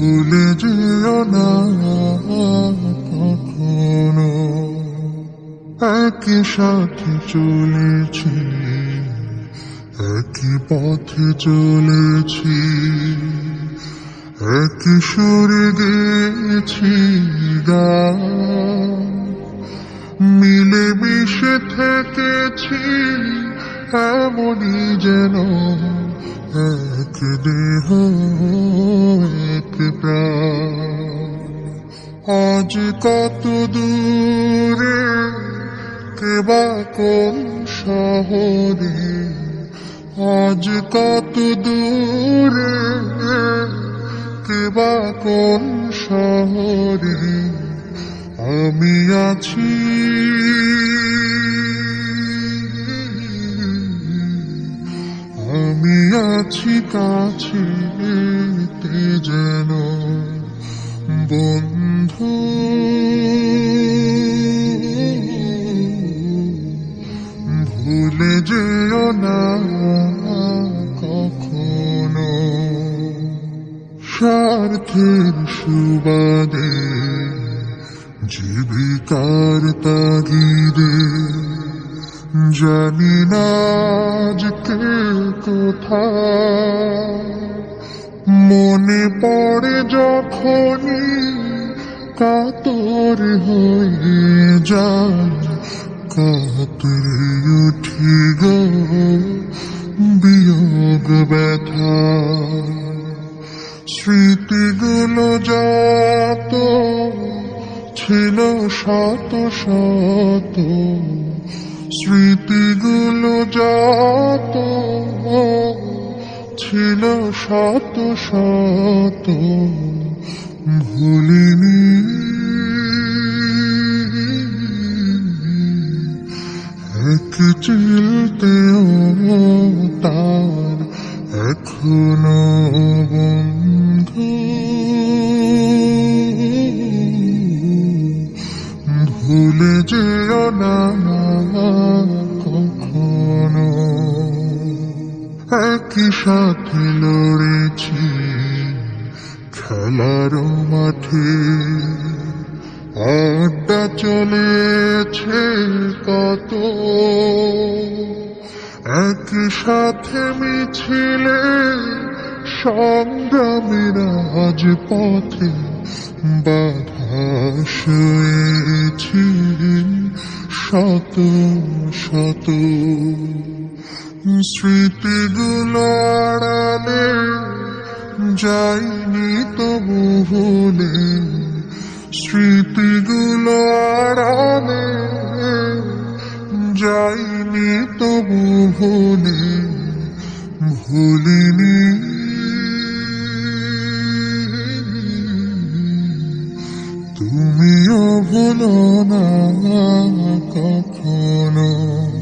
ভুলে যেও না কখনো। একই সাথে চলেছি, একই পথে চলেছি, একই সুরে গেছি গা মিলে মিশে থেকেছি, এমনই যেন এক দেহ, এক আজ কত দূরে কেবা কোন শহরে? আজ কত দূরে কেবা কোন শহরে? আমি আছি। কাছে তে যেন বন্ধু। ভুলে যেও না কখনো। স্বার্থের সুবাদে জীবিকার তাগিদে জানি না আজকে কোথায় মনে পড়ে যখনই কাতর হয়ে যায়, কাতরে উঠি গো বিয়োগ ব্যথা। স্মৃতিগুলো যত ছিল শত শত, স্মৃতিগুলো যত ছিল শত শত ভুলিনি। এক চিলতেও তার এখনও বন্ধু। ভুলে যেও না একই সাথে লড়েছি খেলার মাঠে। আড্ডা চলেছে কত। একই সাথে মিছিলে সংগ্রামের আজ পথে বাধা শুয়েছি। শত শত। স্মৃতিগুলো আড়ালে যাইনি তবু ভুলে। স্মৃতিগুলো আড়ালে যাইনি তবু ভুলে। ভুলিনি। তুমিও ভুলো না কখনো।